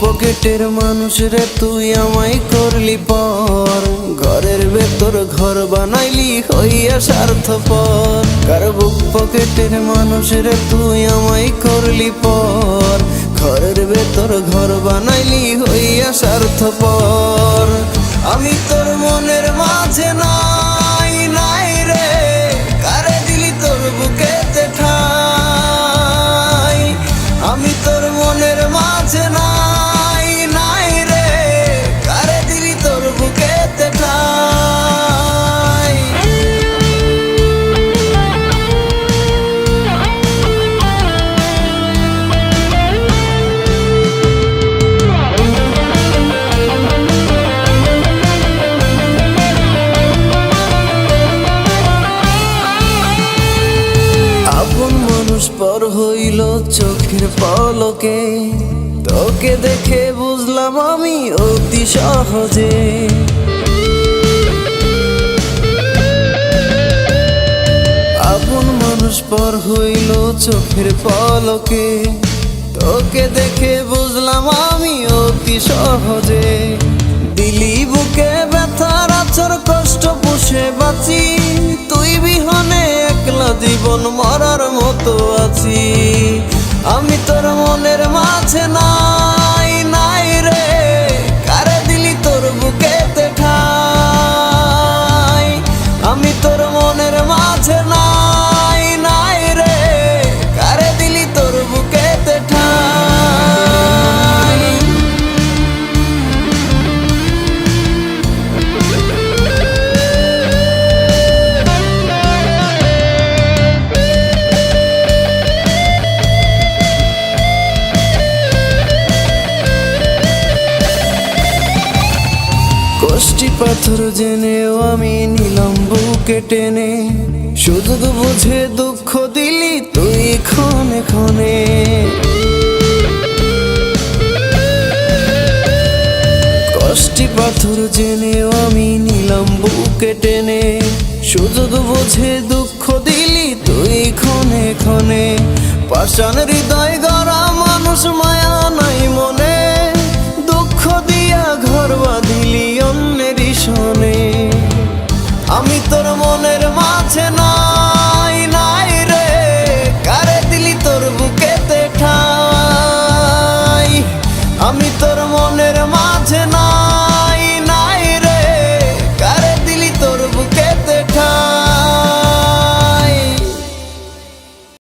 পকেটের মানুষ রে, তুই আমায় করলি পর। ঘরের ভেতর ঘর বানাইলি, হইয়া স্বার্থপর। কার বুক পকেটের মানুষ রে, তুই আমায় করলি পর। ঘরের ভেতর ঘর বানাইলি, হইয়া স্বার্থপর। আমি তোর মনের মাঝে নাই পর হইল চোখের পলকে। তোকে দেখে বুঝলাম আমি অতি সহজে। আপন মানুষ পর হইল চোখের পলকে। তোকে দেখে বুঝলাম আমি অতি সহজে। দিলি বুকে ব্যথার আচর, কষ্ট পুষে বাঁচি। আমি পাথর জেনেও আমি নিলাম বুকে টেনে। শুধু বুঝে দুঃখ দিলি তুই ক্ষণে ক্ষণে। কষ্টি পাথর জেনেও আমি নিলাম বুকে টেনে। শুধু বুঝে দুঃখ দিলি তুই ক্ষণে ক্ষণে। পাষাণ হৃদয় গড়া মানুষ মনে